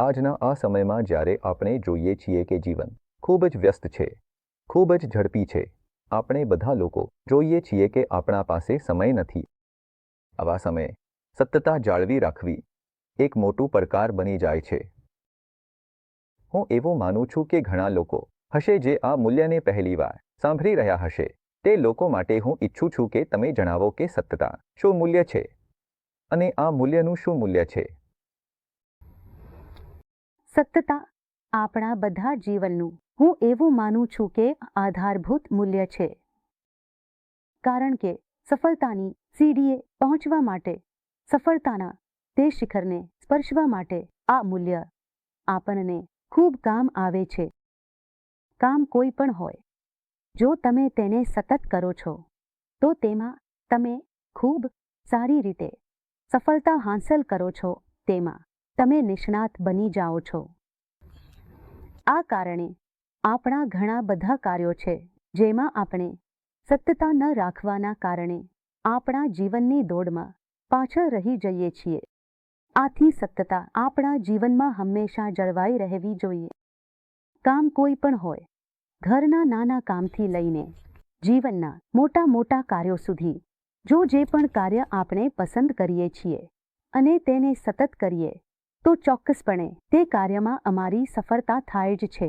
આજના આ સમયમાં જ્યારે આપણે જોઈએ છીએ કે જીવન ખૂબ જ વ્યસ્ત છે, ખૂબ જ ઝડપી છે, આપણે બધા લોકો જોઈએ છીએ કે આપણા પાસે સમય નથી. આવા સમયે સત્યતા જાળવી રાખવી એક મોટું પડકાર બની જાય છે. હું એવું માનું છું કે ઘણા લોકો હશે જે આ મૂલ્યને પહેલીવાર સાંભળી રહ્યા હશે. તે લોકો માટે હું ઈચ્છું છું કે તમે જણાવો કે સત્યતા શું મૂલ્ય છે અને આ મૂલ્યનું શું મૂલ્ય છે? સત્યતા આપણા બધા જીવનનું. હું એવું માનું છું કે આધારભૂત મૂલ્ય છે. કારણ કે સફળતાની સીડીએ પહોંચવા માટે, સફળતાના તે શિખરને સ્પર્શવા માટે આ મૂલ્ય આપણને ખૂબ કામ આવે છે. કામ કોઈ પણ હોય. જો તમે તેને સતત કરો છો, તો તેમાં તમે ખૂબ સારી રીતે સફળતા હાંસલ કરો છો. તેમાં તમે નિષ્ણાત બની જાઓ છો. આ કારણે આપણા ઘણા બધા કાર્યો છે, જેમાં આપણે સત્યતા ન રાખવાના કારણે આપણા જીવનની દોડમાં પાછળ રહી જઈએ છીએ. આથી સત્યતા આપણા જીવનમાં હંમેશા જળવાઈ રહેવી જોઈએ. કામ કોઈ પણ હોય, ઘરના નાના કામથી લઈને જીવનના મોટા મોટા કાર્યો સુધી, જો જે પણ કાર્ય આપણે પસંદ કરીએ છીએ અને તેને સતત કરીએ તો ચોક્કસપણે તે કાર્યમાં અમારી સફળતા થાય જ છે.